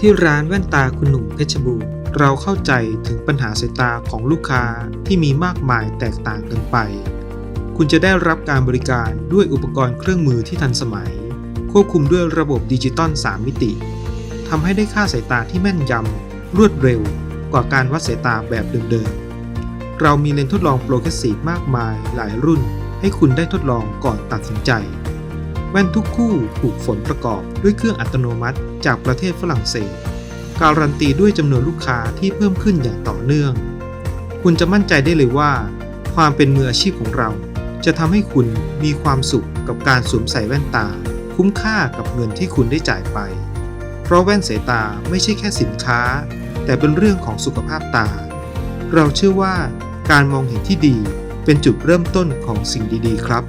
ที่ร้านแว่นตาคุณหนุ่มเพชรบูรณ์เราเข้าใจถึงปัญหาสายตาของลูกค้าที่มีมากมายแตกต่างกันไป คุณจะได้รับการบริการด้วยอุปกรณ์เครื่องมือที่ทันสมัย ควบคุมด้วยระบบดิจิตอล 3 มิติทำให้ได้ค่าสายตาที่แม่นยำรวดเร็วกว่าการวัดสายตาแบบเดิมๆ เรามีเลนส์ทดลองโปรเกรสซีฟมากมายหลายรุ่น ให้คุณได้ทดลองก่อนตัดสินใจ ว่นทุกคู่ถูกฝนประกอบด้วยเครื่องอัตโนมัติจากประเทศฝรั่งเศส การันตีด้วยจำนวนลูกค้าที่เพิ่มขึ้นอย่างต่อเนื่อง คุณจะมั่นใจได้เลยว่า ความเป็นมืออาชีพของเรา จะทำให้คุณมีความสุขกับการสวมใส่แว่นตา คุ้มค่ากับเงินที่คุณได้จ่ายไป เพราะแว่นสายตาไม่ใช่แค่สินค้า แต่เป็นเรื่องของสุขภาพตา เราเชื่อว่าการมองเห็นที่ดีเป็นจุดเริ่มต้นของสิ่งดีๆ ครับ